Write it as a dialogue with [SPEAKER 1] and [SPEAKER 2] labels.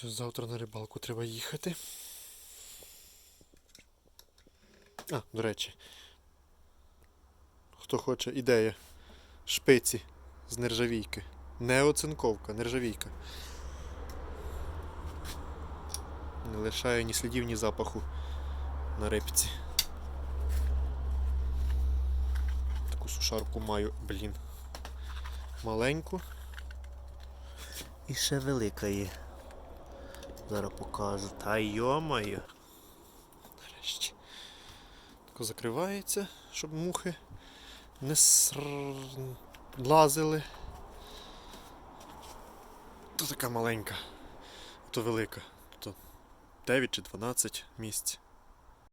[SPEAKER 1] Все, завтра на рибалку треба їхати. А, до речі. Хто хоче, ідея. Шпиці з нержавійки. Не оцинковка, нержавійка. Не лишає ні слідів, ні запаху на рибці. Таку сушарку маю, блін. Маленьку. І ще велика є. Зараз покажу. Та йомаю. Нарешті. Тако закривається, щоб мухи не ср... лазили. То така маленька, то велика. То 9 чи 12 місць.